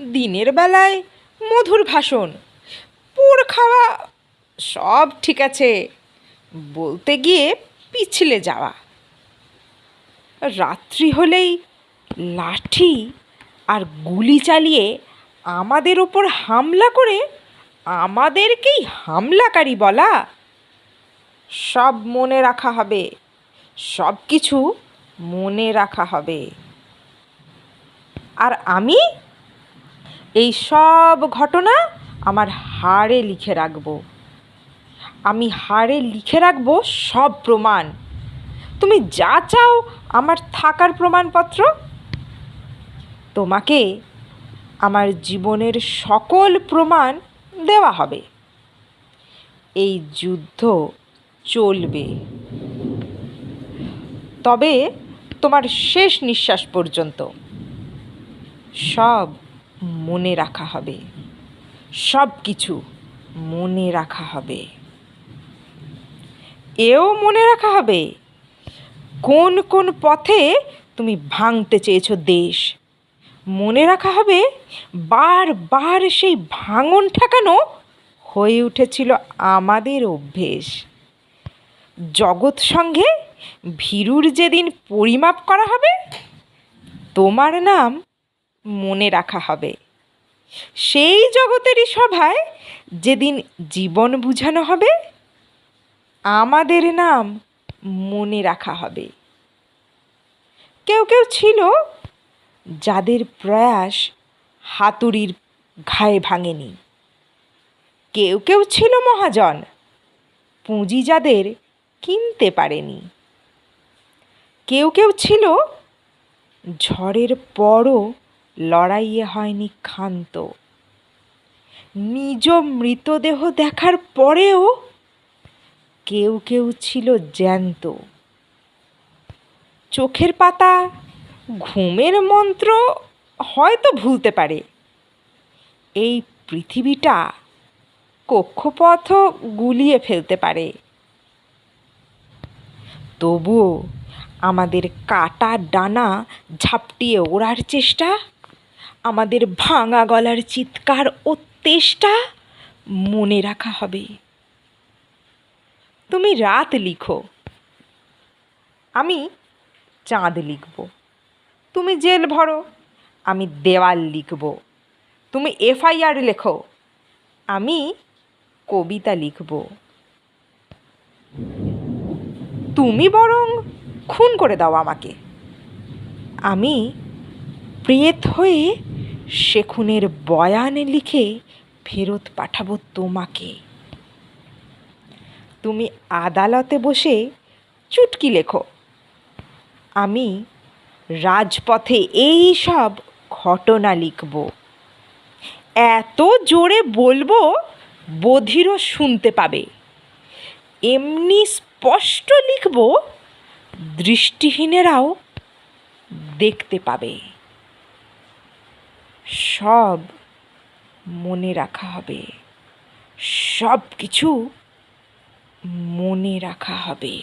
দিনের বেলায় মধুর ভাষণ। পুর খাওয়া সব ঠিক আছে। বলতে গিয়ে পিছলে যাওয়া। রাত্রি হলেই লাঠি আর গুলি চালিয়ে আমাদের ওপর হামলা করে আমাদেরকেই হামলাকারী বলা। সব মনে রাখা হবে। সব কিছু মনে রাখা হবে। আর আমি এই সব ঘটনা আমার হাড়ে লিখে রাখব। আমি হাড়ে লিখে রাখব সব প্রমাণ। তুমি যা চাও আমার থাকার প্রমাণপত্র। তোমাকে আমার জীবনের সকল প্রমাণ দেওয়া হবে। এই যুদ্ধ চলবে। তবে তোমার শেষ নিঃশ্বাস পর্যন্ত। সব মনে রাখা হবে। সব কিছু মনে রাখা হবে। এও মনে রাখা হবে, কোন কোন পথে তুমি ভাঙতে চেয়েছো দেশ। মনে রাখা হবে বারবার সেই ভাঙন ঠেকানো হয়ে উঠেছিল আমাদের অভ্যেস। জগৎ সঙ্গে ভীরুর যেদিন পরিমাপ করা হবে, তোমার নাম মনে রাখা হবে। সেই জগতেরই সভায় যেদিন জীবন বুঝানো হবে, আমাদের নাম মনে রাখা হবে। কেউ কেউ ছিল যাদের প্রয়াস হাতুড়ির ঘায়ে ভাঙেনি। কেউ কেউ ছিল মহাজন, পুঁজি যাদের কিনতে পারেনি। কেউ কেউ ছিল ঝড়ের পরও লড়াইয়ে হয়নি ক্ষান্ত। নিজ মৃতদেহ দেখার পরেও কেউ কেউ ছিল জ্যান্ত। চোখের পাতা, ঘুমের মন্ত্র হয়তো ভুলতে পারে। এই পৃথিবীটা কক্ষপথ গুলিয়ে ফেলতে পারে। তবুও আমাদের কাটা ডানা ঝাপটিয়ে ওড়ার চেষ্টা আমাদের ভাঙা গলার চিৎকার ও তেষ্টা মনে রাখা হবে। তুমি রাত লিখো। আমি চাঁদ লিখব। তুমি জেল ভরো। আমি দেওয়াল লিখব। তুমি এফআইআর লেখো। আমি কবিতা লিখব। তুমি বরং খুন করে দাও আমাকে। আমি প্রেত হয়ে সে খুনের বয়ান লিখে ফেরত পাঠাবো তোমাকে। তুমি আদালতে বসে চুটকি লেখো। আমি রাজপথে এই সব ঘটনা লিখব। এত জোরে বলব বধিরও শুনতে পাবে। এমনি স্পষ্ট লিখব, দৃষ্টিহীনেরাও দেখতে পাবে। সব মনে রাখা হবে। সব কিছু মনে রাখা হবে।